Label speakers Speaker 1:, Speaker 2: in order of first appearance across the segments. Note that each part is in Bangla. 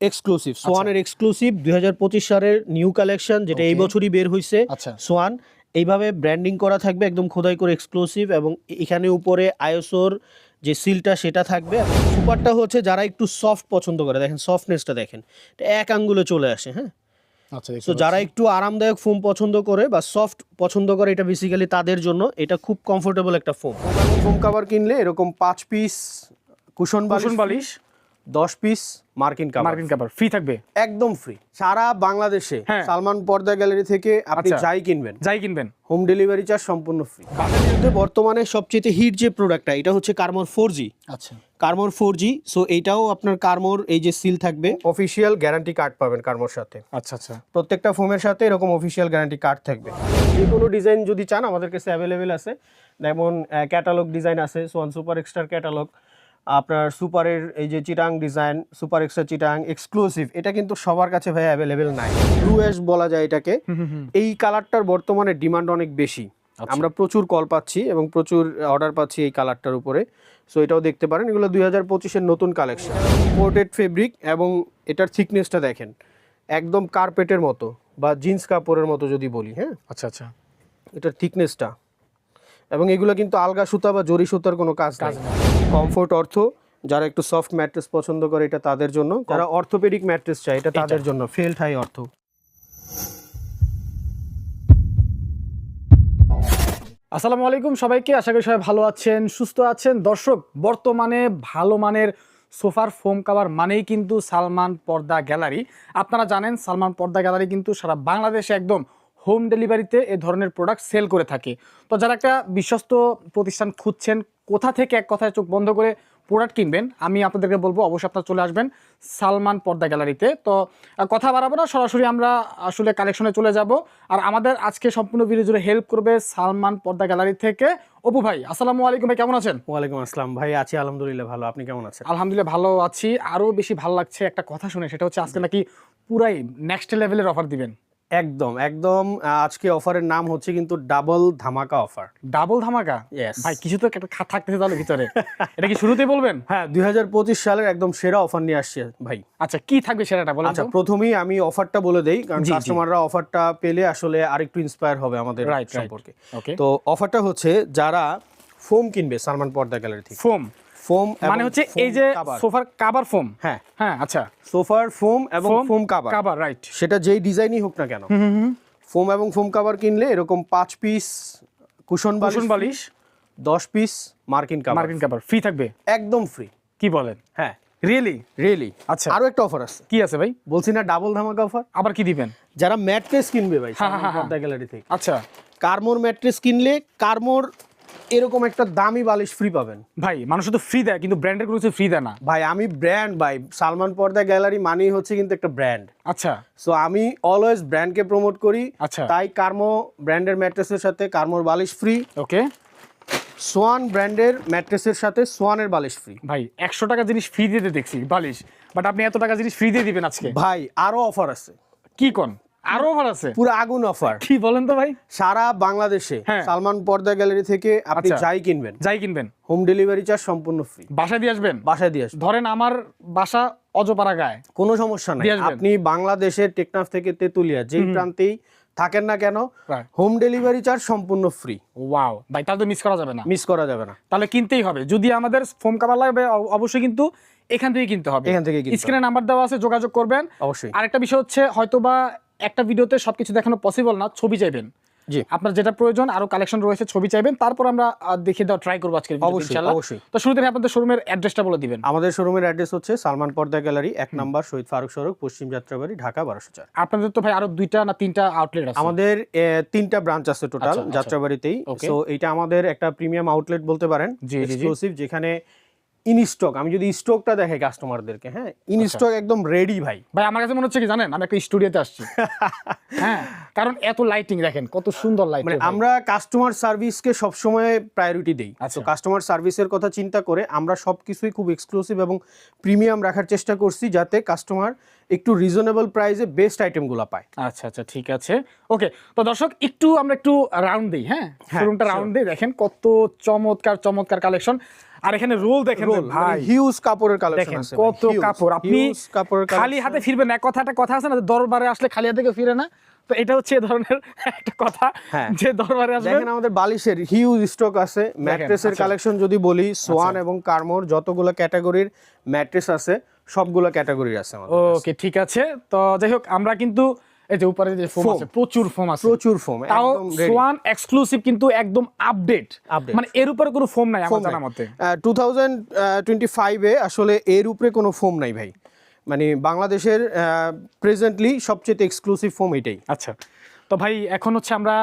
Speaker 1: এক্সক্লুসিভ সোয়ানের এক্সক্লুসিভ দুই হাজার পঁচিশ সালের নিউ কালেকশন যেটা এই বছরই বের হয়েছে
Speaker 2: আচ্ছা।
Speaker 1: সোয়ান এইভাবে ব্র্যান্ডিং করা থাকবে একদম খোদাই করে এক্সক্লুসিভ এবং এখানে উপরে আয়োসোর যে সিলটা সেটা থাকবে। সুপারটা হচ্ছে যারা একটু সফট পছন্দ করে দেখেন সফটনেসটা দেখেন এক আঙ্গুলে চলে আসে হ্যাঁ?
Speaker 2: আচ্ছা
Speaker 1: তো যারা একটু আরামদায়ক ফোম পছন্দ করে বা সফট পছন্দ করে এটা বেসিক্যালি তাদের জন্য এটা খুব কমফোর্টেবল একটা ফোম ফোম কাভার কিনলে এরকম পাঁচ পিস কুশন বালিশ দশ পিস মার্কিন কাভার
Speaker 2: মার্কিন কাভার ফ্রি থাকবে?
Speaker 1: একদম ফ্রি সারা বাংলাদেশে
Speaker 2: হ্যাঁ।
Speaker 1: সালমান পর্দা গ্যালারি থেকে আপনি
Speaker 2: আচ্ছা।
Speaker 1: যাই কিনবেন।
Speaker 2: যাই কিনবেন।
Speaker 1: হোম ডেলিভারি চার্জ সম্পূর্ণ ফ্রি বাজারের বর্তমানে সবচেয়ে হিট যে প্রোডাক্টটা এটা হচ্ছে কার্মোর ফোর জি
Speaker 2: আচ্ছা।
Speaker 1: কার্মোর ফোর জি সো এইটাও আপনার কার্মোর এই যে সিল থাকবে অফিসিয়াল গ্যারান্টি কার্ড পাবেন কার্মোর সাথে।
Speaker 2: আচ্ছা আচ্ছা।
Speaker 1: প্রত্যেকটা ফোমের সাথে এরকম অফিসিয়াল গ্যারান্টি কার্ড থাকবে। যে কোনো ডিজাইন যদি চান আমাদের কাছে অ্যাভেলেবেল আছে। যেমন ক্যাটালগ ডিজাইন আছে সোয়ান সুপার এক্সট্রার ক্যাটালগ আপনার সুপারের এই যে চিটাং ডিজাইন সুপার এক্সট্রা চিটাং এক্সক্লুসিভ এটা কিন্তু সবার কাছে ভাই অ্যাভেলেবেল নাই। ব্লু অ্যাশ বলা যায় এটাকে। এই কালারটার বর্তমানে ডিমান্ড অনেক বেশি। আমরা প্রচুর কল পাচ্ছি এবং প্রচুর অর্ডার পাচ্ছি এই কালারটার উপরে। সো এটাও দেখতে পারেন এগুলো দুই হাজার পঁচিশের নতুন কালেকশন পোর্টেড ফেব্রিক এবং এটার থিকনেসটা দেখেন। একদম কার্পেটের মতো বা জিন্স কাপড়ের মতো যদি বলি হ্যাঁ?
Speaker 2: আচ্ছা আচ্ছা।
Speaker 1: এটার থিকনেসটা এবং এগুলো কিন্তু আলগা সুতা বা জরি সুতার কোনো কাজ কাজ কমফোর্ট অর্থ যারা একটু সফট ম্যাট্রেস পছন্দ করে এটা তাদের জন্য। যারা অর্থোপেডিক ম্যাট্রেস চায় এটা তাদের জন্য। ফেল্ট হাই অর্থ।
Speaker 2: আসসালামু আলাইকুম সবাইকে আশা করি সবাই ভালো আছেন সুস্থ আছেন। দর্শক বর্তমানে ভালো মানের সোফার ফোম কাভার মানেই কিন্তু সালমান পর্দা গ্যালারি। আপনারা জানেন সালমান পর্দা গ্যালারি কিন্তু সারা বাংলাদেশে একদম হোম ডেলিভারিতে এ ধরনের প্রোডাক্ট সেল করে থাকে। তো যারা একটা বিশ্বস্ত প্রতিষ্ঠান খুঁজছেন কোথা থেকে এক কথায় চোখ বন্ধ করে প্রোডাক্ট কিনবেন আমি আপনাদেরকে বলব অবশ্যই আপনারা চলে আসবেন সালমান পর্দা গ্যালারিতে। তো কথা বাড়াবো না সরাসরি আমরা আসলে কালেকশনে চলে যাব। আর আমাদের আজকে সম্পূর্ণ ভিডিও জুড়ে হেল্প করবে সালমান পর্দা গ্যালারি থেকে অপু ভাই। আসসালামু আলাইকুম ভাই কেমন আছেন?
Speaker 1: ওয়ালাইকুম আসসালাম ভাই আছি আলহামদুলিল্লাহ ভালো আপনি কেমন আছেন?
Speaker 2: আলহামদুলিল্লাহ ভালো আছি। আরও বেশি ভালো লাগছে একটা কথা শুনে সেটা হচ্ছে আজকে নাকি পুরাই নেক্সট লেভেলের অফার দিবেন।
Speaker 1: একদম একদম আজকে অফারের নাম হচ্ছে কিন্তু ডাবল ধামাকা অফার।
Speaker 2: ডাবল ধামাকা? ভাই কিছু তো একটা থাকতেছে তাহলে ভিতরে। এটা কি শুরুতেই বলবেন?
Speaker 1: হ্যাঁ দুই সালের একদম সেরা অফার নিয়ে আসছে ভাই।
Speaker 2: আচ্ছা কি থাকবে সেরাটা বলেন
Speaker 1: আচ্ছা প্রথমেই আমি অফারটা বলে দেই কারণ। কাস্টমাররা অফারটা পেলে আসলে আরেকটু ইন্সপায়ার হবে আমাদের. সম্পর্কে। তো অফারটা হচ্ছে যারা ফোম কিনবে সালমান পর্দা গ্যালারি থেকে।
Speaker 2: ফোম
Speaker 1: ফোম
Speaker 2: মানে হচ্ছে এই যে সোফার কাভার ফোম?
Speaker 1: হ্যাঁ।
Speaker 2: হ্যাঁ আচ্ছা।
Speaker 1: সোফার ফোম এবং ফোম কাভার
Speaker 2: কাভার রাইট
Speaker 1: সেটা যেই ডিজাইনই হোক না কেন। ফোম এবং ফোম কাভার কিনলে এরকম পাঁচ পিস কুশন
Speaker 2: কুশন
Speaker 1: বালিশ। দশ পিস মার্কিন কাভার
Speaker 2: মার্কিন কাভার ফ্রি থাকবে?
Speaker 1: একদম ফ্রি
Speaker 2: কি বলেন?
Speaker 1: হ্যাঁ।
Speaker 2: রিয়েলি
Speaker 1: রিয়েলি
Speaker 2: আচ্ছা।
Speaker 1: আরও একটা অফার আছে।
Speaker 2: কি আছে ভাই?
Speaker 1: বলছি না ডাবল ধামাকা অফার
Speaker 2: আবার কি দিবেন?
Speaker 1: যারা ম্যাট্রেস কিনবে ভাই
Speaker 2: হ্যাঁ, হ্যাঁ, হ্যাঁ।
Speaker 1: পর্দা গ্যালারি থেকে।
Speaker 2: আচ্ছা।
Speaker 1: কার্মোর ম্যাট্রেস কিনলে কার্মোর এরকম একটা দামি বালিশ ফ্রি পাবেন।
Speaker 2: ভাই মানুষ তো ফ্রি দেয় কিন্তু ব্র্যান্ডের কোনো কিছু ফ্রি দেয় না।
Speaker 1: ভাই আমি ব্র্যান্ড ভাই সালমান পর্দা গ্যালারি মানেই হচ্ছে কিন্তু একটা ব্র্যান্ড
Speaker 2: আচ্ছা।
Speaker 1: সো আমি অলওয়েজ ব্র্যান্ডকে প্রমোট করি
Speaker 2: আচ্ছা।
Speaker 1: তাই কার্মো ব্র্যান্ডের ম্যাট্রেসের সাথে কার্মোর বালিশ ফ্রি
Speaker 2: ওকে
Speaker 1: সোয়ান ব্র্যান্ডের ম্যাট্রেসের সাথে সোয়ানের বালিশ ফ্রি
Speaker 2: ভাই একশো টাকা জিনিস ফ্রি দিতে দেখছি বালিশ। বাট আপনি এত টাকা জিনিস ফ্রি দিয়ে দিবেন আজকে?
Speaker 1: ভাই আরও অফার আছে।
Speaker 2: কি কোন? আরও অফার আছে?
Speaker 1: পুরো আগুন অফার
Speaker 2: কি বলেন তো ভাই?
Speaker 1: সারা বাংলাদেশে
Speaker 2: হ্যাঁ।
Speaker 1: সালমান পর্দা গ্যালারি থেকে আপনি
Speaker 2: আচ্ছা।
Speaker 1: যাই কিনবেন।
Speaker 2: যাই কিনবেন।
Speaker 1: হোম ডেলিভারি চার্জ সম্পূর্ণ ফ্রি
Speaker 2: বাসায় দিয়ে আসবেন?
Speaker 1: বাসায় দিয়ে আসবে
Speaker 2: ধরেন আমার বাসা অজপাড়া গায়ে।
Speaker 1: কোনো সমস্যা নাই। আপনি বাংলাদেশের টেকনাফ থেকে তেতুলিয়া যেই প্রান্তেই থাকেন না কেন হোম ডেলিভারি চার্জ সম্পূর্ণ ফ্রি
Speaker 2: ওয়াও ভাই তাহলে তো মিস করা যাবে না।
Speaker 1: মিস করা যাবে না।
Speaker 2: তাহলে কিনতেই হবে। যদি আমাদের ফোম কাভার লাগবে অবশ্যই কিন্তু এখান থেকে কিনতে হবে।
Speaker 1: এখান থেকে
Speaker 2: স্ক্রিনে নাম্বার দেওয়া আছে যোগাযোগ করবেন।
Speaker 1: অবশ্যই।
Speaker 2: আরেকটা বিষয় হচ্ছে হয়তোবা একটা ভিডিওতে সবকিছু দেখানো পসিবল না ছবি চাইবেন।
Speaker 1: জি।
Speaker 2: আপনার যেটা প্রয়োজন আরও কালেকশন রয়েছে ছবি চাইবেন। তারপর আমরা দেখিয়ে দেওয়া ট্রাই করব আজকে
Speaker 1: অবশ্যই, অবশ্যই।
Speaker 2: তো শুরুতে আপনাদের শোরুমের অ্যাড্রেসটা বলে দিবেন।
Speaker 1: আমাদের শোরুমের অ্যাড্রেস হচ্ছে সালমান পর্দা গ্যালারি এক নম্বর শহীদ ফারুক সড়ক পশ্চিম যাত্রাবাড়ি ঢাকা বারোশো চার।
Speaker 2: আপনাদের তো ভাই আরও দুইটা না তিনটা আউটলেট আছে?
Speaker 1: আমাদের তিনটা ব্রাঞ্চ আছে টোটাল
Speaker 2: আচ্ছা, আচ্ছা।
Speaker 1: যাত্রাবাড়িতেই. সো এটা আমাদের একটা প্রিমিয়াম আউটলেট বলতে পারেন। এক্সক্লুসিভ যেখানে ইন স্টক আমি যদি স্টকটা দেখাই কাস্টমারদেরকে হ্যাঁ? ইন
Speaker 2: আচ্ছা।
Speaker 1: স্টক একদম রেডি ভাই।
Speaker 2: ভাই আমার কাছে মনে হচ্ছে কি জানেন? আমি একটা স্টুডিওতে আসছি। হ্যাঁ? কারণ এত লাইটিং দেখেন কত সুন্দর লাইট
Speaker 1: মানে আমরা কাস্টমার সার্ভিসকে সবসময় প্রায়োরিটি দেই।
Speaker 2: আচ্ছা।
Speaker 1: তো কাস্টমার সার্ভিসের কথা চিন্তা করে আমরা সবকিছুই খুব এক্সক্লুসিভ এবং প্রিমিয়াম রাখার চেষ্টা করছি যাতে কাস্টমার একটু রিজনেবল প্রাইসে বেস্ট আইটেমগুলো পায়।
Speaker 2: আচ্ছা আচ্ছা ঠিক আছে। ওকে তো দর্শক একটু আমরা একটু রাউন্ড দিই হ্যাঁ?
Speaker 1: হ্যাঁ,
Speaker 2: শোরুমটা রাউন্ড দিই দেখেন কত চমৎকার চমৎকার কালেকশন আর এখানে রোল দেখেন ভাই
Speaker 1: হিউজ কাপড়ের কালেকশন আছে
Speaker 2: কত কাপড়। আপনি খালি হাতে ফিরবেন এক কথা একটা কথা আছে না দরবারে আসলে খালি হাতে কেউ ফিরে না? তো এটা হচ্ছে এ ধরনের একটা কথা
Speaker 1: হ্যাঁ।
Speaker 2: যে দরবারে আসবে
Speaker 1: দেখেন আমাদের বালিশের হিউজ স্টক আছে ম্যাট্রেসের
Speaker 2: আচ্ছা।
Speaker 1: কালেকশন যদি বলি সোয়ান এবং কার্মোর যতগুলো ক্যাটাগরির ম্যাট্রেস আছে সবগুলো ক্যাটাগরির আছে আমাদের
Speaker 2: ওকে ঠিক আছে। তো যাই হোক আমরা কিন্তু এই যে উপরে যে ফোম আছে প্রচুর ফোম আছে।
Speaker 1: প্রচুর ফোম
Speaker 2: তাও সোয়ান এক্সক্লুসিভ কিন্তু একদম আপডেট। মানে এর উপরে কোনো ফোম নাই আমার জানা মতে।
Speaker 1: টু থাউজেন্ড টোয়েন্টি ফাইভে আসলে এর উপরে কোনো ফোম নাই ভাই। মানে বাংলাদেশের প্রেজেন্টলি সবচেয়ে এক্সক্লুসিভ ফোম এটাই।
Speaker 2: আচ্ছা। তো ভাই এখন হচ্ছে আমরা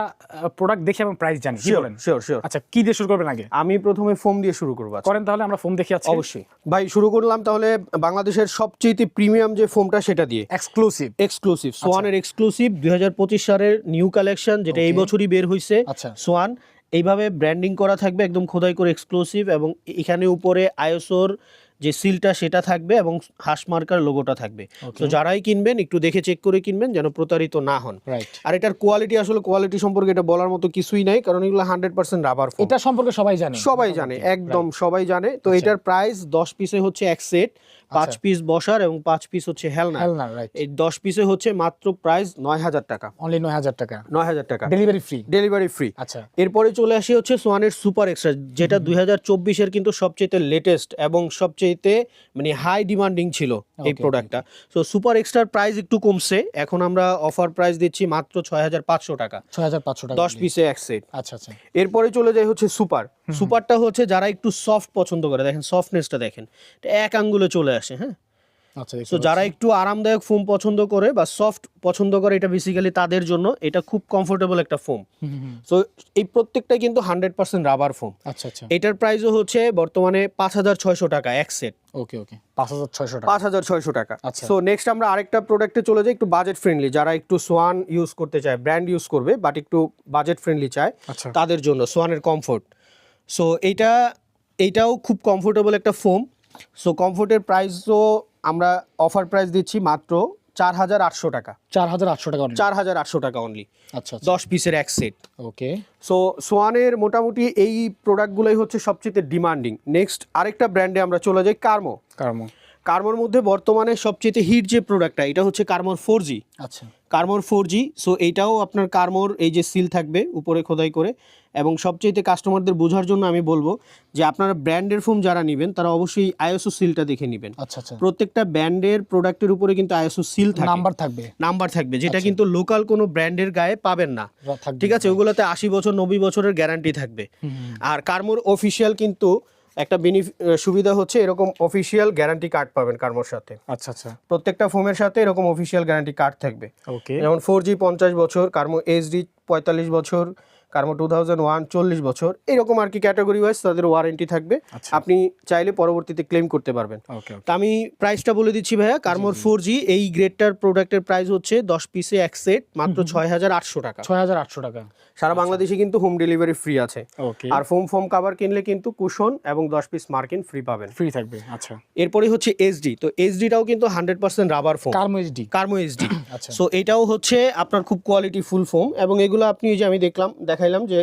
Speaker 2: প্রোডাক্ট দেখি এবং প্রাইস জানি কি
Speaker 1: শিওর
Speaker 2: বলেন?
Speaker 1: শিওর শিওর
Speaker 2: আচ্ছা কি দিয়ে শুরু করবেন আগে?
Speaker 1: আমি প্রথমে ফোম দিয়ে শুরু করব
Speaker 2: করেন তাহলে আমরা ফোম দেখি আছি
Speaker 1: অবশ্যই। ভাই শুরু করলাম তাহলে বাংলাদেশের সবচেয়ে প্রিমিয়াম যে ফোমটা সেটা দিয়ে।
Speaker 2: এক্সক্লুসিভ
Speaker 1: এক্সক্লুসিভ সোয়ানের এক্সক্লুসিভ দু হাজার পঁচিশ সালের নিউ কালেকশন যেটা এই বছরই বের হয়েছে
Speaker 2: আচ্ছা।
Speaker 1: সোয়ান এইভাবে ব্র্যান্ডিং করা থাকবে একদম খোদাই করে এক্সক্লুসিভ এবং এখানে উপরে আইএসওর যে সিলটা সেটা থাকবে এবং হাঁস মার্কার লোগোটা থাকবে। তো যারাই কিনবেন একটু দেখে চেক করে কিনবেন যেন প্রতারিত না হন। আর এটার কোয়ালিটি আসলে কোয়ালিটি সম্পর্কে এটা বলার মতো কিছুই নাই কারণ এগুলো হান্ড্রেড পার্সেন্ট রাবার
Speaker 2: এটা সম্পর্কে সবাই জানে।
Speaker 1: সবাই জানে একদম সবাই জানে। তো
Speaker 2: আচ্ছা।
Speaker 1: এটার প্রাইস দশ পিসে হচ্ছে এক সেট পাঁচ
Speaker 2: আচ্ছা।
Speaker 1: পিস বসার এবং পাঁচ পিস হচ্ছে হেলনা
Speaker 2: হেলনা রাইট
Speaker 1: এই দশ পিসে হচ্ছে মাত্র প্রাইস নয় হাজার টাকা।
Speaker 2: অনলি নয় হাজার টাকা।
Speaker 1: নয় হাজার টাকা।
Speaker 2: ডেলিভারি ফ্রি
Speaker 1: ডেলিভারি ফ্রি
Speaker 2: আচ্ছা।
Speaker 1: এরপরে চলে আসি হচ্ছে সোয়ানের সুপার এক্সট্রা যেটা দুই হাজার চব্বিশের কিন্তু সবচেয়ে লেটেস্ট এবং সবচেয়ে মানে হাই ডিমান্ডিং ছিল এই প্রোডাক্টটা সো সুপার এক্সট্রার প্রাইস একটু কমছে। এখন আমরা অফার প্রাইস দিচ্ছি মাত্র ছয় হাজার পাঁচশো টাকা।
Speaker 2: ছয় হাজার পাঁচশো টাকা
Speaker 1: দশ পিসে এক সেট
Speaker 2: আচ্ছা আচ্ছা।
Speaker 1: এরপরে চলে যায় হচ্ছে সুপার সুপারটা হচ্ছে যারা একটু সফট পছন্দ করে দেখেন সফটনেসটা দেখেন এক আঙ্গুলে চলে আসে হ্যাঁ?
Speaker 2: আচ্ছা
Speaker 1: তো যারা একটু আরামদায়ক ফোম পছন্দ করে বা সফট পছন্দ করে এটা বেসিক্যালি তাদের জন্য এটা খুব কমফোর্টেবল একটা ফোম সো এই প্রত্যেকটা কিন্তু হান্ড্রেড পার্সেন্ট রাবার ফোম
Speaker 2: আচ্ছা আচ্ছা।
Speaker 1: এটার প্রাইসও হচ্ছে বর্তমানে পাঁচ হাজার ছয়শো টাকা এক সেট
Speaker 2: ওকে ওকে পাঁচ হাজার ছয়শো টাকা।
Speaker 1: পাঁচ হাজার ছয়শো টাকা।
Speaker 2: আচ্ছা।
Speaker 1: সো নেক্সট আমরা আরেকটা প্রোডাক্টে চলে যাই একটু বাজেট ফ্রেন্ডলি যারা একটু সোয়ান ইউজ করতে চায় ব্র্যান্ড ইউজ করবে বাট একটু বাজেট ফ্রেন্ডলি চায়
Speaker 2: আচ্ছা।
Speaker 1: তাদের জন্য সোয়ানের কমফোর্ট সো এইটা এইটাও খুব কমফোর্টেবল একটা ফোম সো কমফোর্টের প্রাইসও আমরা অফার প্রাইস দিচ্ছি মাত্র চার হাজার আটশো টাকা।
Speaker 2: চার হাজার আটশো টাকা
Speaker 1: চার হাজার আটশো টাকা অনলি
Speaker 2: আচ্ছা আচ্ছা।
Speaker 1: দশ পিসের এক সেট
Speaker 2: ওকে
Speaker 1: সো সোয়ানের মোটামুটি এই প্রোডাক্টগুলোই হচ্ছে সবচেয়ে ডিমান্ডিং নেক্সট আরেকটা ব্র্যান্ডে আমরা চলে যাই কার্মো
Speaker 2: কারমো
Speaker 1: কার্মোর মধ্যে বর্তমানে সবচেয়ে হিট যে প্রোডাক্টটা এটা হচ্ছে কার্মোর ফোর জি
Speaker 2: আচ্ছা।
Speaker 1: কার্মোর ফোর জি সো এইটাও আপনার কার্মোর এই যে সিল থাকবে উপরে খোদাই করে এবং সবচেয়ে কাস্টমারদের বোঝার জন্য আমি বলব যে আপনারা ব্র্যান্ডের ফোম যারা নেবেন তারা অবশ্যই আইএসও সিলটা দেখে নেবেন।
Speaker 2: আচ্ছা আচ্ছা।
Speaker 1: প্রত্যেকটা ব্র্যান্ডের প্রোডাক্টের উপরে কিন্তু আইএসও সিল থাকে।
Speaker 2: নাম্বার থাকবে।
Speaker 1: নাম্বার থাকবে যেটা কিন্তু লোকাল কোনো ব্র্যান্ডের গায়ে পাবেন না। ঠিক আছে ওগুলোতে আশি বছর নব্বই বছরের গ্যারান্টি থাকবে। আর কার্মোর অফিসিয়াল কিন্তু একটা সুবিধা হচ্ছে এরকম অফিসিয়াল গ্যারান্টি কার্ড পাবেন কার্মোর সাথে।
Speaker 2: আচ্ছা আচ্ছা।
Speaker 1: প্রত্যেকটা ফোমের সাথে এরকম অফিসিয়াল গ্যারান্টি কার্ড থাকবে।
Speaker 2: ওকে
Speaker 1: যেমন ফোর জি পঞ্চাশ বছর কার্মো এইচডি পঁয়তাল্লিশ বছর কার্মো টু থাউজেন্ড ওয়ান চল্লিশ বছর এরকম আর কি ক্যাটাগরি ওয়াইজ তাদের ওয়ারেন্টি থাকবে।
Speaker 2: আচ্ছা।
Speaker 1: আপনি চাইলে পরবর্তীতে ক্লেম করতে পারবেন। তা আমি প্রাইসটা বলে দিচ্ছি ভাইয়া কার্মোর ফোর জি। এই গ্রেডটার প্রোডাক্টের প্রাইস হচ্ছে দশ পিসে এক সেট মাত্র ছয় হাজার আটশো টাকা।
Speaker 2: ছয় হাজার আটশো টাকা।
Speaker 1: সারা বাংলাদেশে কিন্তু হোম ডেলিভারি ফ্রি আছে। আর ফোম ফোম কাভার কিনলে কিন্তু কুশন এবং দশ পিস মার্কিন ফ্রি পাবেন।
Speaker 2: ফ্রি থাকবে আচ্ছা।
Speaker 1: এরপরে হচ্ছে এইচডি তো এইচডিটাও কিন্তু হান্ড্রেড পার্সেন্ট রাবার ফোম
Speaker 2: কার্মো এইচডি
Speaker 1: কার্মো এইচডি
Speaker 2: আচ্ছা।
Speaker 1: সো এটাও হচ্ছে আপনার খুব কোয়ালিটি ফুল ফোম এবং এগুলো আপনি যে আমি দেখলাম দেখাইলাম যে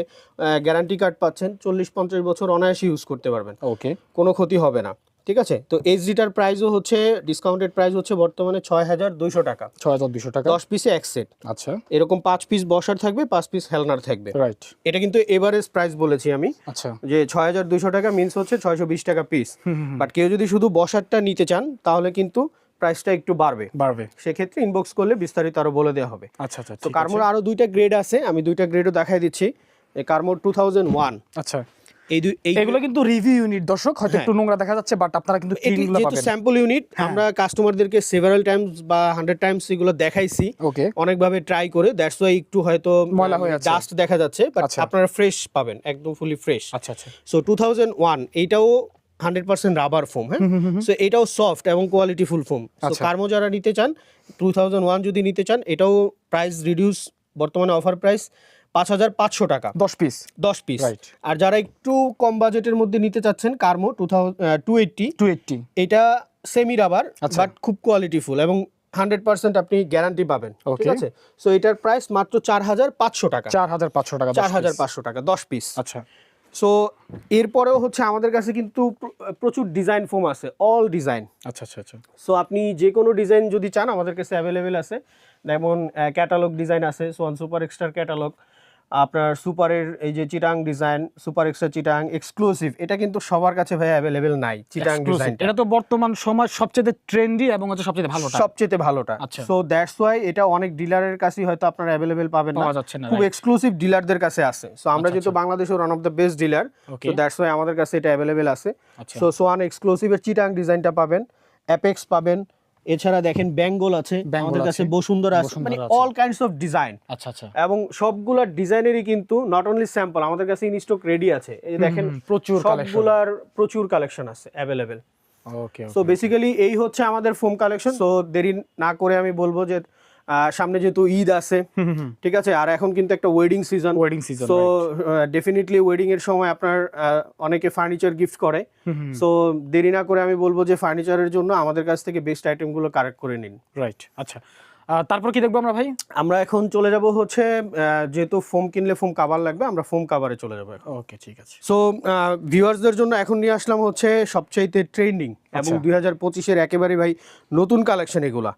Speaker 1: গ্যারান্টি কার্ড পাচ্ছেন চল্লিশ পঞ্চাশ বছর অনায়াসে ইউজ করতে পারবেন।
Speaker 2: ওকে
Speaker 1: কোনো ক্ষতি হবে না। ঠিক আছে? তো এইচডিটার প্রাইসও হচ্ছে ডিসকাউন্টেড প্রাইস হচ্ছে বর্তমানে ছয় হাজার দুইশো টাকা।
Speaker 2: ছয় হাজার দুশো টাকা।
Speaker 1: দশ পিসে এক সেট
Speaker 2: আচ্ছা।
Speaker 1: এরকম পাঁচ পিস বসার থাকবে পাঁচ পিস হেলনার থাকবে।
Speaker 2: রাইট
Speaker 1: এটা কিন্তু এভারেজ প্রাইস বলেছি আমি।
Speaker 2: আচ্ছা।
Speaker 1: যে ছয় হাজার দুইশো টাকা মিনস হচ্ছে ছয়শো বিশ টাকা পিস বাট কেউ যদি শুধু বসারটা নিতে চান তাহলে কিন্তু প্রাইসটা একটু বাড়বে।
Speaker 2: বাড়বে।
Speaker 1: সেক্ষেত্রে ইনবক্স করলে বিস্তারিত আরও বলে দেওয়া হবে।
Speaker 2: আচ্ছা আচ্ছা
Speaker 1: তো কার্মোর আরও দুইটা গ্রেড আছে আমি দুইটা গ্রেডও দেখাই দিচ্ছি। এই কার্মোর টু থাউজেন্ড ওয়ান
Speaker 2: আচ্ছা।
Speaker 1: এই
Speaker 2: এগুলো কিন্তু রিভিউ ইউনিট দর্শক হয়তো
Speaker 1: হ্যাঁ।
Speaker 2: একটু নোংরা দেখা যাচ্ছে বাট আপনারা কিন্তু
Speaker 1: এটি
Speaker 2: ক্লিনগুলো পাবেন।
Speaker 1: স্যাম্পল ইউনিট আমরা কাস্টমারদেরকে সেভারাল টাইমস বা হান্ড্রেড টাইমস এগুলো দেখাইছি।
Speaker 2: ওকে
Speaker 1: ট্রাই করে দ্যাটস ওয়াই একটু হয়তো
Speaker 2: ময়লা হয়ে আছে।
Speaker 1: জাস্ট দেখা যাচ্ছে বাট
Speaker 2: আচ্ছা।
Speaker 1: আপনারা ফ্রেশ পাবেন একদম ফুলি ফ্রেশ
Speaker 2: আচ্ছা আচ্ছা।
Speaker 1: সো টু থাউজেন্ড ওয়ান এইটাও হান্ড্রেড পার্সেন্ট রাবার ফোম হ্যাঁ? সো এটাও সফট এবং কোয়ালিটি ফুল ফোম
Speaker 2: আচ্ছা।
Speaker 1: কার্মো যারা নিতে চান টু থাউজেন্ড ওয়ান যদি নিতে চান এটাও প্রাইস রিডিউস বর্তমানে অফার প্রাইস পাঁচ হাজার পাঁচশো টাকা।
Speaker 2: দশ পিস
Speaker 1: দশ পিস আর যারা একটু কম বাজেটের মধ্যে নিতে চাচ্ছেন কার্মো two thousand two eighty
Speaker 2: two eighty
Speaker 1: এটা সেমি রাবার। বাট খুব কোয়ালিটি ফুল এবং হান্ড্রেড পার্সেন্ট আপনি গ্যারান্টি পাবেন ঠিক আছে? সো এটার প্রাইস মাত্র চার হাজার পাঁচশো টাকা।
Speaker 2: চার হাজার পাঁচশো টাকা
Speaker 1: চার হাজার পাঁচশো টাকা দশ পিস
Speaker 2: আচ্ছা।
Speaker 1: সো এরপরেও হচ্ছে আমাদের কাছে কিন্তু প্রচুর ডিজাইন ফোম আছে অল ডিজাইন
Speaker 2: আচ্ছা আচ্ছা আচ্ছা।
Speaker 1: সো আপনি যে কোনো ডিজাইন যদি চান আমাদের কাছে অ্যাভেলেবেল আছে। যেমন ক্যাটালগ ডিজাইন আছে সোয়ান সুপার এক্সট্রার ক্যাটালগ আপনার সুপারের এই যে চিটাং ডিজাইন সুপার এক্সট্রা চিটাং এক্সক্লুসিভ এটা কিন্তু সবার কাছে ভাই অ্যাভেলেবেল নাই চিটাং ডিজাইন
Speaker 2: এটা তো বর্তমান সময় সবচেয়ে ট্রেন্ডি এবং হচ্ছে সবচেয়ে ভালো
Speaker 1: সবচেয়ে ভালোটা
Speaker 2: আচ্ছা।
Speaker 1: সো দ্যাটস ওয়াই এটা অনেক ডিলারের কাছেই হয়তো আপনারা অ্যাভেলেবেল পাবেন না খুব? এক্সক্লুসিভ ডিলারদের কাছে আছে সো আমরা
Speaker 2: আচ্ছা,
Speaker 1: যেহেতু বাংলাদেশের one of the best dealer. তো দ্যাটস ওয়াই আমাদের কাছে এটা অ্যাভেলেবেল আছে
Speaker 2: আচ্ছা।
Speaker 1: সো সোয়ান এক্সক্লুসিভের চিটাং ডিজাইনটা পাবেন অ্যাপেক্স পাবেন এছাড়া দেখেন বেঙ্গল আছে আমাদের কাছে বসুন্ধরা আছে মানে অল কাইন্ডস অফ ডিজাইন
Speaker 2: আচ্ছা আচ্ছা।
Speaker 1: এবং সবগুলা ডিজাইনেরই কিন্তু নট অনলি স্যাম্পল আমাদের কাছে ইন স্টক রেডি আছে। এই দেখেন
Speaker 2: প্রচুর।
Speaker 1: সবগুলার প্রচুর কালেকশন আছে অ্যাভেলেবেল
Speaker 2: ওকে
Speaker 1: সো বেসিক্যালি এই হচ্ছে আমাদের ফোম কালেকশন সো দেরি না করে আমি বলব যে সামনে যেহেতু ঈদ আছে ঠিক আছে? আর এখন কিন্তু একটা wedding season
Speaker 2: wedding season
Speaker 1: so definitely wedding এর সময় আপনার অনেকে ফার্নিচার গিফট করে। সো দেরি না করে আমি বলব যে ফার্নিচারের জন্য আমাদের কাছ থেকে বেস্ট আইটেমগুলো কারেক্ট করে নিন।
Speaker 2: রাইট আচ্ছা। তারপর কি দেখব আমরা ভাই?
Speaker 1: আমরা এখন চলে যাব হচ্ছে যেহেতু ফোম কিনলে ফোম কাভার লাগবে আমরা ফোম কাভারে চলে যাব
Speaker 2: ওকে ঠিক আছে।
Speaker 1: সো ভিউয়ার্সদের জন্য এখন নিয়ে আসলাম হচ্ছে সবচাইতে ট্রেন্ডিং এবং
Speaker 2: আচ্ছা।
Speaker 1: দুই হাজার পঁচিশের একেবারে ভাই নতুন কালেকশন এগুলা।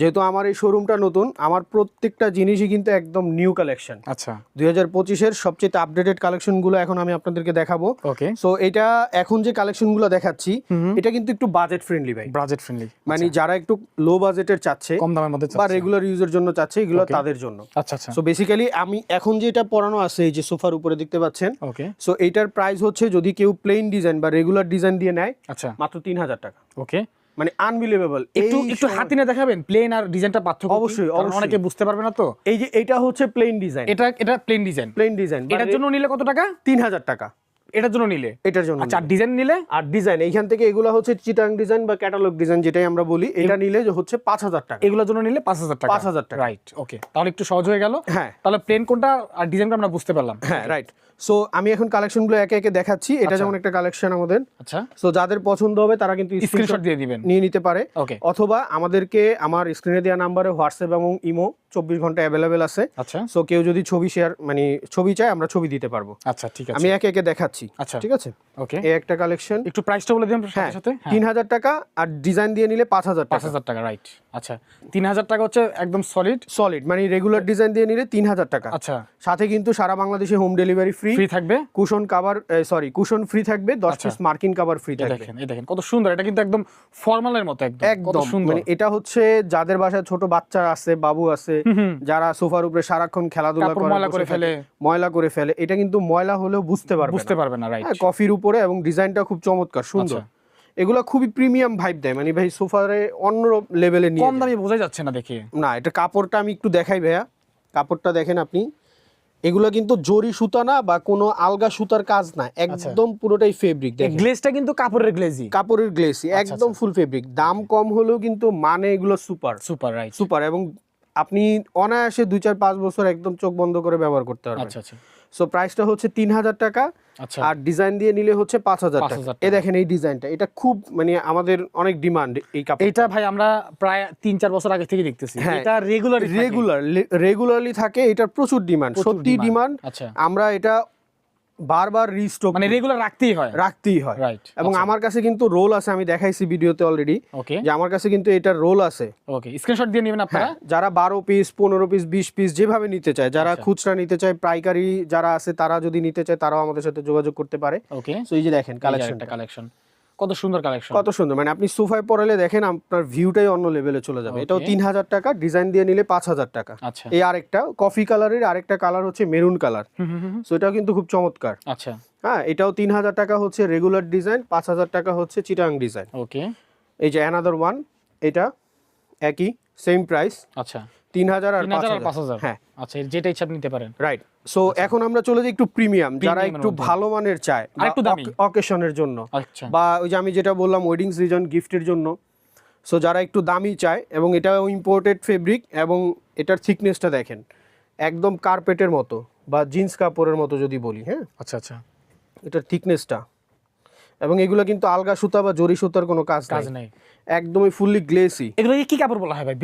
Speaker 1: যেহেতু আমার এই শোরুমটা নতুন আমার প্রত্যেকটা জিনিসই কিন্তু একদম নিউ কালেকশন
Speaker 2: আচ্ছা।
Speaker 1: দুই হাজার পঁচিশের সবচেয়ে আপডেটেড কালেকশনগুলো এখন আমি আপনাদেরকে দেখাবো।
Speaker 2: ওকে
Speaker 1: সো এটা এখন যে কালেকশনগুলো দেখাচ্ছি এটা কিন্তু একটু বাজেট ফ্রেন্ডলি ভাই।
Speaker 2: বাজেট ফ্রেন্ডলি
Speaker 1: মানে যারা একটু লো বাজেটের চাচ্ছে
Speaker 2: কম দামের মধ্যে।
Speaker 1: রেগুলার ইউজের জন্য চাচ্ছে এগুলো তাদের জন্য।
Speaker 2: আচ্ছা আচ্ছা।
Speaker 1: সো বেসিক্যালি আমি এখন যেটা পড়ানো আছে এই যে সোফার উপরে দেখতে পাচ্ছেন।
Speaker 2: ওকে
Speaker 1: সো এইটার প্রাইস হচ্ছে যদি কেউ প্লেন ডিজাইন বা রেগুলার ডিজাইন দিয়ে নেয়
Speaker 2: আচ্ছা।
Speaker 1: মাত্র তিন হাজার টাকা।
Speaker 2: ওকে
Speaker 1: মানে আনবিলিভেবল
Speaker 2: একটু একটু হাতে নিয়ে দেখাবেন প্লেন আর ডিজাইনটা পার্থক্য
Speaker 1: অবশ্যই।
Speaker 2: অনেকে বুঝতে পারবে না তো।
Speaker 1: এই যে এটা হচ্ছে প্লেন ডিজাইন
Speaker 2: এটা এটা প্লেন ডিজাইন
Speaker 1: প্লেন ডিজাইন
Speaker 2: এটার জন্য নিলে কত টাকা?
Speaker 1: তিন হাজার টাকা।
Speaker 2: এটার জন্য নিলে?
Speaker 1: এটার জন্য
Speaker 2: আচ্ছা ডিজাইন নিলে।
Speaker 1: আর ডিজাইন এইখান থেকে এগুলো হচ্ছে চিটাং ডিজাইন বা ক্যাটালগ ডিজাইন যেটাই আমরা বলি এটা নিলে যে হচ্ছে পাঁচ হাজার টাকা।
Speaker 2: এগুলোর জন্য নিলে পাঁচ হাজার টাকা।
Speaker 1: 5,000 টাকা।
Speaker 2: রাইট ওকে তাহলে একটু সহজ হয়ে গেল।
Speaker 1: হ্যাঁ।
Speaker 2: তাহলে প্লেন কোনটা আর ডিজাইনটা আমরা বুঝতে পারলাম।
Speaker 1: হ্যাঁ রাইট সো আমি এখন কালেকশনগুলো একে একে দেখাচ্ছি। এটা যেমন একটা কালেকশন আমাদের।
Speaker 2: আচ্ছা।
Speaker 1: সো যাদের পছন্দ হবে তারা কিন্তু
Speaker 2: স্ক্রিনশট দিয়ে দিবেন।
Speaker 1: নিয়ে নিতে পারে। অথবা আমাদেরকে আমার স্ক্রিনে দেওয়া নাম্বারে হোয়াটসঅ্যাপ এবং ইমো চব্বিশ ঘণ্টা অ্যাভেলেবেল আছে।
Speaker 2: আচ্ছা।
Speaker 1: সো কেউ যদি ছবি শেয়ার মানে ছবি চায় আমরা ছবি দিতে পারব।
Speaker 2: আচ্ছা ঠিক আছে।
Speaker 1: আমি একে একে দেখাচ্ছি।
Speaker 2: আচ্ছা।
Speaker 1: ঠিক আছে?
Speaker 2: ওকে
Speaker 1: এই একটা কালেকশন
Speaker 2: একটু প্রাইসটা বলে দিন
Speaker 1: হ্যাঁ।
Speaker 2: সাথে? সাথে হ্যাঁ।
Speaker 1: তিন হাজার টাকা আর ডিজাইন দিয়ে নিলে পাঁচ হাজার
Speaker 2: পাঁচ
Speaker 1: টাকা
Speaker 2: হাজার টাকা রাইট আচ্ছা তিন হাজার টাকা হচ্ছে একদম সলিড
Speaker 1: সলিড মানে রেগুলার ডিজাইন দিয়ে নিলে তিন হাজার টাকা।
Speaker 2: আচ্ছা।
Speaker 1: সাথে কিন্তু সারা বাংলাদেশে হোম ডেলিভারি ফ্রি
Speaker 2: ফ্রি থাকবে?
Speaker 1: Cushion cover sorry cushion free থাকবে দশ। পিস মার্কিন কাভার ফ্রি থাকবে।
Speaker 2: দেখেন এই দেখেন কত সুন্দর এটা কিন্তু একদম ফর্মালের মতো একদম
Speaker 1: একদম
Speaker 2: সুন্দর।
Speaker 1: মানে এটা হচ্ছে যাদের বাসায় ছোট বাচ্চা আছে বাবু আছে যারা সোফার উপরে সারাক্ষণ খেলাধুলা করে
Speaker 2: ময়লা করে ফেলে।
Speaker 1: ময়লা করে ফেলে এটা কিন্তু ময়লা হলেও বুঝতে পারবে
Speaker 2: বুঝতে পারবে না রাইট
Speaker 1: হ্যাঁ, কফির উপরে এবং ডিজাইনটা খুব চমৎকার সুন্দর।
Speaker 2: আচ্ছা।
Speaker 1: এগুলো খুবই প্রিমিয়াম ভাইব দেয়। মানে ভাই সোফারে অন্য লেভেলে নিয়ে
Speaker 2: কম দামে বোঝা যাচ্ছে না দেখে।
Speaker 1: না এটা কাপড়টা আমি একটু দেখাই ভাইয়া। কাপড়টা দেখেন আপনি। এগুলো কিন্তু জরি সুতা না বা কোনো আলগা সুতার কাজ না। একদম পুরোটাই ফেব্রিক
Speaker 2: গ্লেজটা কিন্তু কাপড়ের গ্লেজি
Speaker 1: কাপড়ের গ্লেসি
Speaker 2: আচ্ছা,
Speaker 1: একদম ফুল ফেব্রিক দাম কম হলেও কিন্তু মানে এগুলো সুপার
Speaker 2: সুপার রাইট
Speaker 1: সুপার এবং আপনি অনায়াসে দুই চার পাঁচ বছর একদম চোখ বন্ধ করে ব্যবহার করতে পারবেন।
Speaker 2: আচ্ছা আচ্ছা।
Speaker 1: সো প্রাইসটা হচ্ছে তিন হাজার টাকা।
Speaker 2: আচ্ছা
Speaker 1: আর ডিজাইন দিয়ে নিলে হচ্ছে পাঁচ হাজার
Speaker 2: 5,000
Speaker 1: টাকা।
Speaker 2: টাকা।
Speaker 1: এ দেখেন এই ডিজাইনটা। এটা খুব মানে আমাদের অনেক ডিমান্ড এই কাপড়
Speaker 2: এটা ভাই আমরা প্রায় তিন চার বছর আগে থেকে দেখতেছি।
Speaker 1: হ্যাঁ।
Speaker 2: এটা রেগুলার
Speaker 1: রেগুলার রেগুলারলি থাকে। এটার প্রচুর ডিমান্ড। সত্যি ডিমান্ড।
Speaker 2: আচ্ছা।
Speaker 1: আমরা এটা বারবার রিস্টক
Speaker 2: মানে রেগুলার রাখতেই হয়।
Speaker 1: রাখতেই হয়।
Speaker 2: রাইট
Speaker 1: এবং আমার কাছে কিন্তু রোল আছে আমি দেখাইছি ভিডিওতে অলরেডি
Speaker 2: ওকে
Speaker 1: যে আমার কাছে কিন্তু এটার রোল আছে।
Speaker 2: ওকে স্ক্রিনশট দিয়ে নেবেন আপনারা?
Speaker 1: হ্যাঁ যারা বারো পিস পনেরো পিস বিশ পিস যেভাবে নিতে চায় যারা
Speaker 2: আচ্ছা।
Speaker 1: খুচরা নিতে চায় পাইকারি যারা আছে তারা যদি নিতে চায় তারাও আমাদের সাথে যোগাযোগ করতে পারে।
Speaker 2: ওকে
Speaker 1: সো এই যে দেখেন
Speaker 2: কালেকশনটা কালেকশন কত সুন্দর কালেকশন
Speaker 1: কত সুন্দর। মানে আপনি সোফায় পড়ালে দেখেন আপনার ভিউটাই অন্য লেভেলে চলে যাবে। এটাও তিন হাজার টাকা ডিজাইন দিয়ে নিলে পাঁচ হাজার টাকা।
Speaker 2: আচ্ছা।
Speaker 1: এই আরেকটা কফি কালারের আরেকটা কালার হচ্ছে মেরুন কালার। সো এটাও কিন্তু খুব চমৎকার।
Speaker 2: আচ্ছা।
Speaker 1: হ্যাঁ এটাও তিন হাজার টাকা হচ্ছে রেগুলার ডিজাইন পাঁচ হাজার টাকা হচ্ছে চিটাং ডিজাইন
Speaker 2: ওকে
Speaker 1: এই যে অ্যানাদার ওয়ান এটা একই সেম প্রাইস
Speaker 2: আচ্ছা।
Speaker 1: তিন হাজার আর পাঁচ
Speaker 2: হাজার।
Speaker 1: হ্যাঁ।
Speaker 2: আচ্ছা যেটা ইচ্ছা আপনি নিতে পারেন।
Speaker 1: রাইট সো এখন আমরা চলে যাই একটু প্রিমিয়াম যারা একটু ভালো মানের চায়। অক- অকেশনের জন্য।
Speaker 2: আচ্ছা।
Speaker 1: বা ওই যে আমি যেটা বললাম ওয়েডিং সিজন গিফটের জন্য। সো যারা একটু দামি চায় এবং এটাও ইম্পোর্টেড ফেব্রিক এবং এটার থিকনেসটা দেখেন একদম কার্পেটের মতো বা জিন্স কাপড়ের মতো যদি বলি হ্যাঁ?
Speaker 2: আচ্ছা আচ্ছা।
Speaker 1: এটার থিকনেসটা এবং এগুলো কিন্তু আলগা সুতা বা জরি সুতার কোনো কাজ
Speaker 2: কাজ
Speaker 1: নেই। একদমই ফুললি গ্লেসি
Speaker 2: এগুলো কি কাপড় বলা হয় ভাই?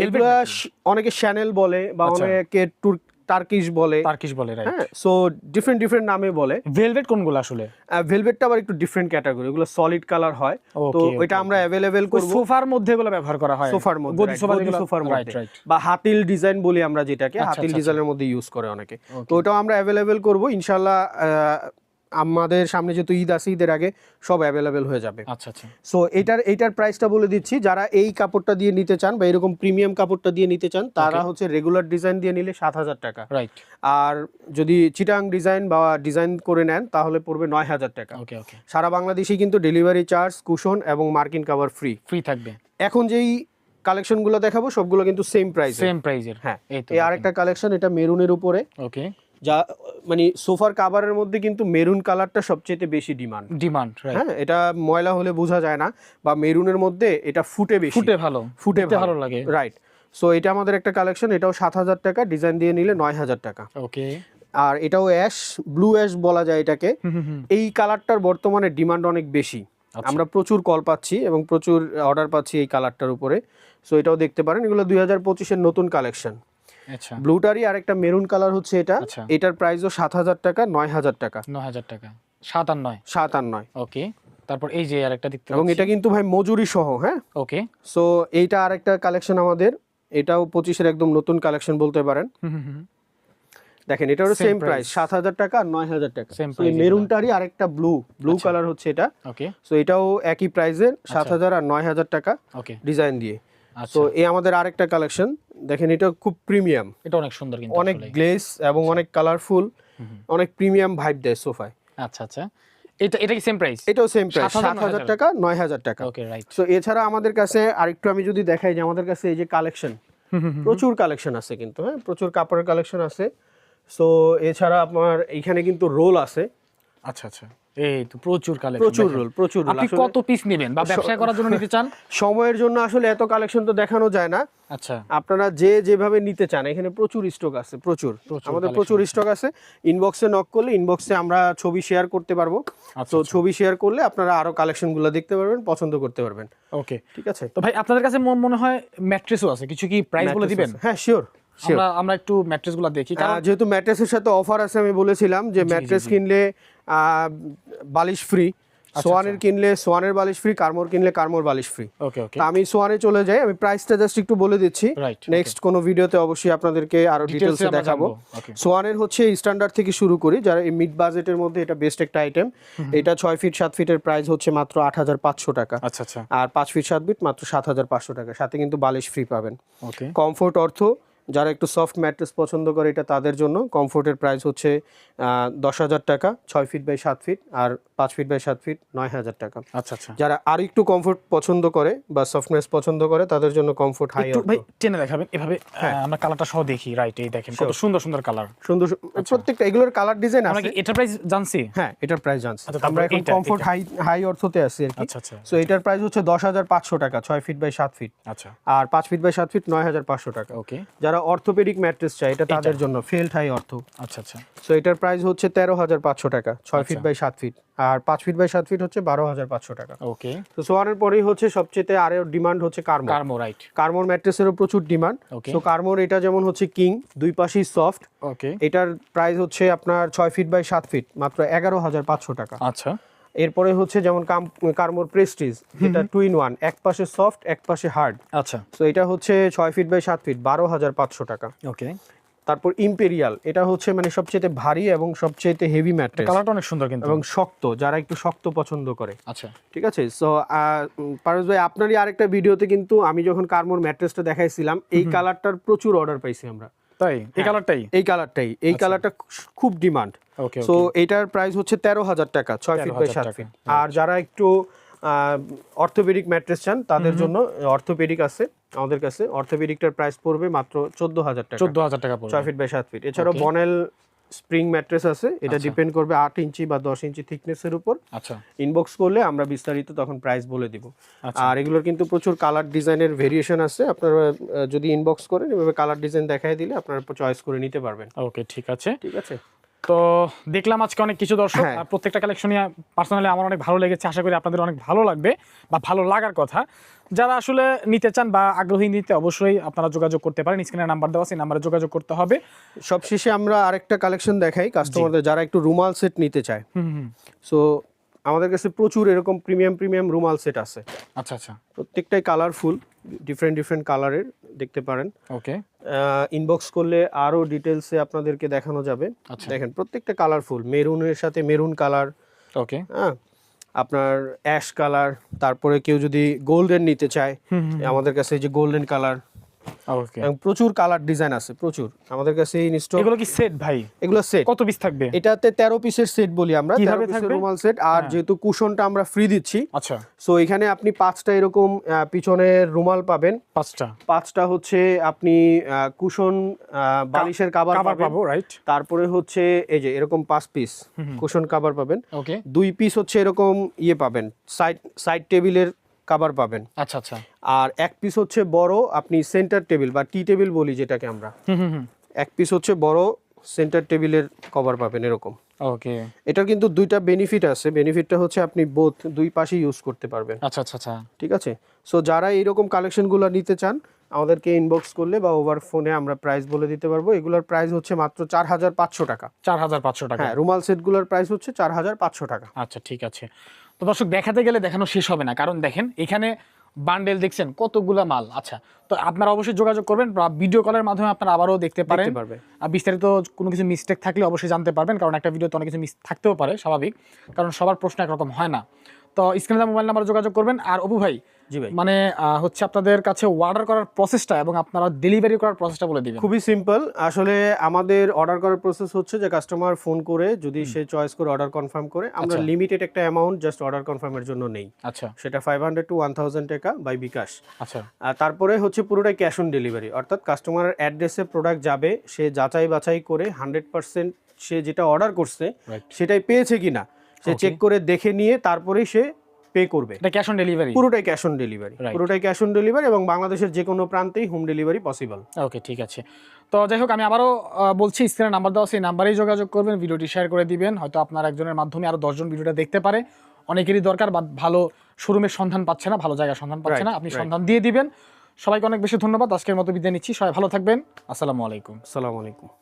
Speaker 1: অনেকে শ্যানেল বলে বা
Speaker 2: আচ্ছা।
Speaker 1: অনেকে টুর টার্কিশ বলে।
Speaker 2: টার্কিশ বলে রাইট
Speaker 1: হ্যাঁ সো ডিফারেন্ট ডিফারেন্ট নামে বলে।
Speaker 2: ভেলভেট কোনগুলো আসলে?
Speaker 1: ভেলভেটটা আবার একটু ডিফারেন্ট ক্যাটাগরি এগুলো সলিড কালার হয়। তো ওইটা আমরা
Speaker 2: अवेलेबल
Speaker 1: করব।
Speaker 2: সোফার মধ্যে এগুলো ব্যবহার করা হয়।
Speaker 1: সোফার মধ্যে
Speaker 2: গদি সোফা
Speaker 1: সোফার মধ্যে। বা হাতিল ডিজাইন বলি আমরা যেটাকে
Speaker 2: আচ্ছা,
Speaker 1: হাতিল
Speaker 2: আচ্ছা,
Speaker 1: ডিজাইনের মধ্যে ইউজ করে অনেকে। তো. ওটাও আমরা অ্যাভেলেবেল করব ইনশাআল্লাহ আমাদের সামনে যেহেতু ঈদ আছে ঈদের আগে সব অ্যাভেলেবেল হয়ে যাবে।
Speaker 2: আচ্ছা আচ্ছা।
Speaker 1: সো এটার এটার প্রাইসটা বলে দিচ্ছি যারা এই কাপড়টা দিয়ে নিতে চান বা এরকম প্রিমিয়াম কাপড়টা দিয়ে নিতে চান তারা হচ্ছে রেগুলার ডিজাইন দিয়ে নিলে সাত হাজার টাকা।
Speaker 2: রাইট
Speaker 1: আর যদি চিটাং ডিজাইন বা ডিজাইন করে নেন তাহলে পড়বে নয় হাজার টাকা।
Speaker 2: ওকে ওকে
Speaker 1: সারা বাংলাদেশে কিন্তু ডেলিভারি চার্জ কুশন এবং মার্কিন কাভার ফ্রি
Speaker 2: ফ্রি থাকবে।
Speaker 1: এখন যেই কালেকশনগুলো দেখাবো সবগুলো কিন্তু সেম প্রাইস
Speaker 2: সেম প্রাইজের
Speaker 1: হ্যাঁ।
Speaker 2: এই
Speaker 1: আরেকটা কালেকশন এটা মেরুনের উপরে।
Speaker 2: ওকে
Speaker 1: যা মানে সোফার কাভারের মধ্যে কিন্তু মেরুন কালারটা সবচেয়ে বেশি ডিমান্ড।
Speaker 2: ডিমান্ড
Speaker 1: হ্যাঁ এটা ময়লা হলে বোঝা যায় না বা মেরুনের মধ্যে এটা ফুটে বেশি।
Speaker 2: ফুটে ভালো
Speaker 1: ফুটে
Speaker 2: ভালো। লাগে।
Speaker 1: রাইট সো এটা আমাদের একটা কালেকশন এটাও সাত হাজার টাকা ডিজাইন দিয়ে নিলে নয় হাজার টাকা।
Speaker 2: ওকে
Speaker 1: আর এটাও অ্যাশ ব্লু অ্যাশ বলা যায় এটাকে। এই কালারটার বর্তমানে ডিমান্ড অনেক বেশি।
Speaker 2: আচ্ছা।
Speaker 1: আমরা প্রচুর কল পাচ্ছি এবং প্রচুর অর্ডার পাচ্ছি এই কালারটার উপরে। সো এটাও দেখতে পারেন এগুলো দুই হাজার পঁচিশের নতুন কালেকশন ব্লুটারই আরেকটা মেরুন কালার হচ্ছে এটা।
Speaker 2: আচ্ছা।
Speaker 1: এটার প্রাইসও সাত হাজার টাকা নয় হাজার টাকা।
Speaker 2: নয় হাজার টাকা। সাত আর নয়।
Speaker 1: সাত আর নয়।
Speaker 2: ওকে। তারপর এই যে আরেকটা দেখতে
Speaker 1: এবং এটা কিন্তু ভাই মজুরি সহ হ্যাঁ?
Speaker 2: ওকে।
Speaker 1: সো এইটা আরেকটা কালেকশন আমাদের। এটাও পঁচিশের একদম নতুন কালেকশন বলতে পারেন। দেখেন এটারও সেম প্রাইস সাত হাজার টাকা আর নয় হাজার টাকা। মেরুনটারই আরেকটা ব্লু ব্লু
Speaker 2: আচ্ছা।
Speaker 1: কালার হচ্ছে এটা।
Speaker 2: ওকে।
Speaker 1: সো এটাও একই প্রাইসের সাত
Speaker 2: আচ্ছা।
Speaker 1: হাজার আর নয় হাজার টাকা
Speaker 2: ওকে।
Speaker 1: ডিজাইন দিয়ে।
Speaker 2: আচ্ছা
Speaker 1: তো এই আমাদের আরেকটা কালেকশন দেখেন এটা খুব প্রিমিয়াম
Speaker 2: এটা অনেক সুন্দর কিন্তু
Speaker 1: অনেক গ্লেস এবং অনেক কালারফুল। অনেক প্রিমিয়াম ভাইব দেয় সোফায়।
Speaker 2: আচ্ছা আচ্ছা। এটা এটা কি সেম প্রাইস
Speaker 1: এটাও সেম প্রাইস
Speaker 2: 7,000,
Speaker 1: সাত হাজার
Speaker 2: 9,000
Speaker 1: টাকা টাকা।
Speaker 2: ওকে রাইট
Speaker 1: সো এছাড়া আমাদের কাছে আরেকটু আমি যদি দেখাই যে আমাদের কাছে এই যে কালেকশন প্রচুর কালেকশন আছে কিন্তু হ্যাঁ প্রচুর কাপড়ের কালেকশন আছে। সো এছাড়া আপনার এইখানে কিন্তু রোল আছে।
Speaker 2: আচ্ছা আচ্ছা। এই তো প্রচুর কালেকশন
Speaker 1: প্রচুর রোল প্রচুর
Speaker 2: আপনি কত পিস নেবেন বা ব্যবসা করার জন্য নিতে চান?
Speaker 1: সময়ের জন্য আসলে এত কালেকশন তো দেখানো যায় না।
Speaker 2: আচ্ছা।
Speaker 1: আপনারা যে যেভাবে নিতে চান এখানে প্রচুর স্টক আছে প্রচুর। আমাদের প্রচুর স্টক আছে। ইনবক্সে নক করলে ইনবক্সে আমরা ছবি শেয়ার করতে পারব।
Speaker 2: আচ্ছা
Speaker 1: তো ছবি শেয়ার করলে আপনারা আরও কালেকশনগুলো দেখতে পারবেন পছন্দ করতে পারবেন।
Speaker 2: ওকে
Speaker 1: ঠিক আছে?
Speaker 2: তো ভাই আপনাদের কাছে মন- মনে হয় ম্যাট্রেসও আছে। কিছু কি প্রাইস বলে দিবেন?
Speaker 1: হ্যাঁ শিওর
Speaker 2: আমরা আমরা একটু ম্যাট্রেসগুলো দেখি। কারণ
Speaker 1: যেহেতু ম্যাট্রেসের সাথে অফার আছে আমি বলেছিলাম যে ম্যাট্রেস কিনলে বালিশ ফ্রি
Speaker 2: আচ্ছা,
Speaker 1: সোয়ানের কিনলে সোয়ানের বালিশ ফ্রি কার্মোর কিনলে কার্মোর বালিশ ফ্রি
Speaker 2: ওকে ওকে
Speaker 1: আমি সোয়ানে চলে যাই আমি প্রাইসটা জাস্ট একটু বলে দিচ্ছি। নেক্সট কোনো ভিডিওতে অবশ্যই আপনাদেরকে আরও ডিটেলসে দেখাবো। সোয়ানের হচ্ছে স্ট্যান্ডার্ড থেকে শুরু করি যারা এই মিড বাজেটের মধ্যে এটা বেস্ট একটা আইটেম এটা ছয় ফিট সাত ফিটের প্রাইস হচ্ছে মাত্র আট হাজার পাঁচশো টাকা।
Speaker 2: আচ্ছা আচ্ছা।
Speaker 1: আর পাঁচ ফিট সাত ফিট মাত্র সাত হাজার পাঁচশো টাকা। সাথে কিন্তু বালিশ ফ্রি পাবেন।
Speaker 2: ওকে
Speaker 1: কমফোর্ট অর্থ যারা একটু সফট ম্যাট্রেস পছন্দ করে এটা তাদের জন্য কমফোর্টের প্রাইস হচ্ছে দশ হাজার টাকা ছয় ফিট বাই সাত ফিট আর পাঁচ ফিট বাই সাত ফিট নয় হাজার টাকা।
Speaker 2: আচ্ছা আচ্ছা।
Speaker 1: যারা আর একটু কমফোর্ট পছন্দ করে বা সফটনেস পছন্দ করে তাদের জন্য কমফোর্ট হাই
Speaker 2: ভাই টেনে দেখাবেন এভাবে আমরা কালারটা সহ দেখি রাইট এই দেখেন কত সুন্দর সুন্দর কালার
Speaker 1: সুন্দর সু- প্রত্যেকটা এগুলোর কালার ডিজাইন
Speaker 2: আমরা
Speaker 1: আছে।
Speaker 2: কি এটার প্রাইস জানছি?
Speaker 1: হ্যাঁ এটার প্রাইস জানছি।
Speaker 2: আচ্ছা,
Speaker 1: আমরা এখন কমফোর্ট হাই হাই অর্থতে আছি আর কি।
Speaker 2: আচ্ছা আচ্ছা।
Speaker 1: সো এটার প্রাইস হচ্ছে দশ হাজার পাঁচশো টাকা ছয় ফিট বাই সাত ফিট
Speaker 2: আচ্ছা।
Speaker 1: আর পাঁচ ফিট বাই সাত ফিট নয় হাজার পাঁচশো টাকা।
Speaker 2: ওকে
Speaker 1: যারা অর্থোপেডিক ম্যাট্রেস চায় এটা তাদের জন্য ফেল্ট হাই অর্থ
Speaker 2: আচ্ছা আচ্ছা।
Speaker 1: সো এটার প্রাইস হচ্ছে তেরো হাজার পাঁচশো টাকা ছয় ফিট
Speaker 2: আচ্ছা।
Speaker 1: বাই সাত ফিট আর পাঁচ ফিট বাই সাত ফিট হচ্ছে বারো হাজার পাঁচশো টাকা।
Speaker 2: ওকে
Speaker 1: তো সোয়ারের পরেই হচ্ছে সবচেয়ে আরও ডিমান্ড হচ্ছে কার্মো
Speaker 2: কার্মো রাইট
Speaker 1: কার্মোর ম্যাট্রেসেরও প্রচুর ডিমান্ড. সো কার্মোর এটা যেমন হচ্ছে কিং দুই পাশেই সফট
Speaker 2: ওকে
Speaker 1: এটার প্রাইস হচ্ছে আপনার ছয় ফিট বাই সাত ফিট মাত্র এগারো হাজার পাঁচশো টাকা।
Speaker 2: আচ্ছা।
Speaker 1: এরপরে হচ্ছে যেমন কার্মোর প্রেস্টিজ এটা টু ইন ওয়ান এক পাশে সফট এক পাশে হার্ড
Speaker 2: আচ্ছা।
Speaker 1: তো এটা হচ্ছে ছয় ফিট বাই সাত ফিট বারো হাজার পাঁচশো টাকা।
Speaker 2: ওকে।
Speaker 1: তারপর ইম্পেরিয়াল এটা হচ্ছে মানে সবচেয়ে ভারী এবং সবচেয়ে হেভি ম্যাট্রেস
Speaker 2: কালারটা অনেক সুন্দর কিন্তু।
Speaker 1: এবং শক্ত যারা একটু শক্ত পছন্দ করে।
Speaker 2: আচ্ছা।
Speaker 1: ঠিক আছে? সো পারভেজ ভাই আপনারই আরেকটা ভিডিওতে কিন্তু আমি যখন কার্মোর ম্যাট্রেসটা দেখাইছিলাম এই কালারটার প্রচুর অর্ডার পাইছি আমরা।
Speaker 2: তাই? এই কালারটাই
Speaker 1: এই কালারটাই এই কালারটা খুব ডিমান্ড
Speaker 2: ওকে
Speaker 1: সো এটার প্রাইস হচ্ছে তেরো হাজার টাকা ছয় ফিট বাই সাত ফিট আর যারা একটু অর্থোপেডিক ম্যাট্রেস চান তাদের জন্য অর্থোপেডিক আছে আমাদের কাছে। অর্থোপেডিকটার প্রাইস পড়বে মাত্র চোদ্দ হাজার টাকা।
Speaker 2: চোদ্দ হাজার টাকা
Speaker 1: ছয় ফিট বাই সাত ফিট এছাড়াও বনেল স্প্রিং ম্যাট্রেস আছে এটা
Speaker 2: আচ্ছা।
Speaker 1: ডিপেন্ড করবে আট ইঞ্চি বা দশ ইঞ্চি থিকনেসের উপর।
Speaker 2: আচ্ছা।
Speaker 1: ইনবক্স করলে আমরা বিস্তারিত তখন প্রাইস বলে দিব।
Speaker 2: আচ্ছা।
Speaker 1: আর এগুলোর কিন্তু প্রচুর কালার ডিজাইনের ভেরিয়েশন আছে আপনারা যদি ইনবক্স করেন এভাবে কালার ডিজাইন দেখাই দিলে আপনারা চয়েস করে নিতে পারবেন।
Speaker 2: ওকে ঠিক আছে।
Speaker 1: ঠিক আছে?
Speaker 2: তো দেখলাম আজকে অনেক কিছু দর্শক
Speaker 1: প্রত্যেকটা
Speaker 2: কালেকশন প্রত্যেকটা কালেকশনই পার্সোনালি আমার অনেক ভালো লেগেছে। আশা করি আপনাদের অনেক ভালো লাগবে বা ভালো লাগার কথা। যারা আসলে নিতে চান বা আগ্রহী নিতে অবশ্যই আপনারা যোগাযোগ করতে পারেন। স্ক্রিনে নাম্বার দেওয়া সেই নাম্বারে যোগাযোগ করতে হবে।
Speaker 1: সবশেষে আমরা আরেকটা কালেকশন দেখাই কাস্টমারদের যারা একটু রুমাল সেট নিতে চায়।
Speaker 2: হুম হুম।
Speaker 1: সো আমাদের কাছে প্রচুর এরকম প্রিমিয়াম প্রিমিয়াম রুমাল সেট আছে।
Speaker 2: আচ্ছা আচ্ছা।
Speaker 1: প্রত্যেকটাই কালারফুল ডিফারেন্ট ডিফারেন্ট কালারের দেখতে পারেন।
Speaker 2: ওকে
Speaker 1: ইনবক্স করলে আরও ডিটেলসে আপনাদেরকে দেখানো যাবে।
Speaker 2: আচ্ছা।
Speaker 1: দেখেন প্রত্যেকটা কালারফুল মেরুনের সাথে মেরুন কালার
Speaker 2: ওকে
Speaker 1: হ্যাঁ আপনার অ্যাশ কালার তারপরে কেউ যদি গোল্ডেন নিতে চায় আমাদের কাছে এই যে গোল্ডেন কালার এবং প্রচুর কালার ডিজাইন আছে প্রচুর। আমাদের কাছে এই স্টক
Speaker 2: এগুলো কি সেট ভাই?
Speaker 1: এগুলো সেট
Speaker 2: কত পিস থাকবে?
Speaker 1: এটাতে তেরো পিসের সেট বলি আমরা পিসের রুমাল সেট আর
Speaker 2: হ্যাঁ।
Speaker 1: যেহেতু কুশনটা আমরা ফ্রি দিচ্ছি
Speaker 2: আচ্ছা।
Speaker 1: সো এখানে আপনি পাঁচটা এরকম পিছনের রুমাল পাবেন।
Speaker 2: পাঁচটা।
Speaker 1: পাঁচটা হচ্ছে আপনি কুশন বালিশের কাভার পাবেন।
Speaker 2: পাবো রাইট
Speaker 1: তারপরে হচ্ছে এই যে এরকম পাঁচ পিস কুশন কাভার পাবেন।
Speaker 2: ওকে
Speaker 1: দুই পিস হচ্ছে এরকম ইয়ে পাবেন সাইড সাইড টেবিলের কাভার পাবেন।
Speaker 2: আচ্ছা আচ্ছা।
Speaker 1: আর এক পিস হচ্ছে বড় আপনি সেন্টার টেবিল বা টি টেবিল বলি যেটাকে আমরা।
Speaker 2: হুম হুম হুম।
Speaker 1: এক পিস হচ্ছে বড় সেন্টার টেবিলের কভার পাবেন এরকম।
Speaker 2: ওকে।
Speaker 1: এটার কিন্তু দুইটা বেনিফিট আছে। বেনিফিটটা হচ্ছে আপনি বোথ দুই পাশে ইউজ করতে পারবেন।
Speaker 2: আচ্ছা আচ্ছা আচ্ছা।
Speaker 1: ঠিক আছে? সো যারা এইরকম কালেকশনগুলো নিতে চান আমাদেরকে ইনবক্স করলে বা ওভার ফোনে আমরা প্রাইস বলে দিতে পারব। এগুলোর প্রাইস হচ্ছে মাত্র চার হাজার পাঁচশো টাকা।
Speaker 2: চার হাজার পাঁচশো টাকা।
Speaker 1: হ্যাঁ রুমাল সেটগুলোর প্রাইস হচ্ছে চার হাজার পাঁচশো টাকা।
Speaker 2: আচ্ছা ঠিক আছে। তো দর্শক দেখাতে গেলে দেখানো শেষ হবে না। কারণ দেখেন এখানে বান্ডেল দেখছেন কতগুলো মাল। আচ্ছা তো আপনারা অবশ্যই যোগাযোগ করবেন বা ভিডিও কলের মাধ্যমে আপনারা আবারও দেখতে পারেন। আর বিস্তারিত কোনো কিছু মিস্টেক থাকলে অবশ্যই জানতে পারবেন। কারণ একটা ভিডিওতে অনেক কিছু মিস থাকতেও পারে স্বাভাবিক। কারণ সবার প্রশ্ন একরকম হয় না। তো স্ক্রিনে মোবাইল নাম্বার যোগাযোগ করবেন। আর অপু ভাই
Speaker 1: জি ভাই।
Speaker 2: মানে হচ্ছে আপনাদের কাছে অর্ডার করার প্রসেসটা এবং আপনারা ডেলিভারি করার প্রসেসটা বলে দিবেন।
Speaker 1: খুবই সিম্পল আসলে আমাদের অর্ডার করার প্রসেস হচ্ছে যে কাস্টমার ফোন করে যদি সে চয়েস করে অর্ডার কনফার্ম করে আমরা
Speaker 2: আচ্ছা।
Speaker 1: লিমিটেড একটা অ্যামাউন্ট জাস্ট অর্ডার কনফার্মের জন্য নেই।
Speaker 2: আচ্ছা।
Speaker 1: সেটা five hundred to one thousand টাকা বাই বিকাশ।
Speaker 2: আচ্ছা।
Speaker 1: আর তারপরে হচ্ছে পুরোটাই ক্যাশ অন ডেলিভারি অর্থাৎ কাস্টমারের অ্যাড্রেসে প্রোডাক্ট যাবে সে যাচাই বাছাই করে হান্ড্রেড পার্সেন্ট সে যেটা অর্ডার করছে সেটাই পেয়েছে কিনা। সে চেক করে দেখে নিয়ে তারপরেই সে পে করবে।
Speaker 2: এটা ক্যাশ অন ডেলিভারি
Speaker 1: পুরোটাই ক্যাশ অন ডেলিভারি পুরোটাই ক্যাশ অন ডেলিভারি এবং বাংলাদেশের যে কোনো প্রান্তেই হোম ডেলিভারি পসিবল
Speaker 2: ওকে ঠিক আছে। তো যাই হোক আমি আবারও বলছি স্ক্রিনে নাম্বার দেওয়া সেই নাম্বারেই যোগাযোগ করবেন ভিডিওটি শেয়ার করে দিবেন। হয়তো আপনার একজনের মাধ্যমে আরও দশজন ভিডিওটা দেখতে পারে। অনেকেরই দরকার বা ভালো শোরুমের সন্ধান পাচ্ছে না ভালো জায়গার সন্ধান পাচ্ছে না। আপনি সন্ধান দিয়ে দিবেন। সবাইকে অনেক বেশি ধন্যবাদ। আজকের মতো বিদায় নিচ্ছি। সবাই ভালো থাকবেন। আসসালামু আলাইকুম।
Speaker 1: আসসালামু আলাইকুম।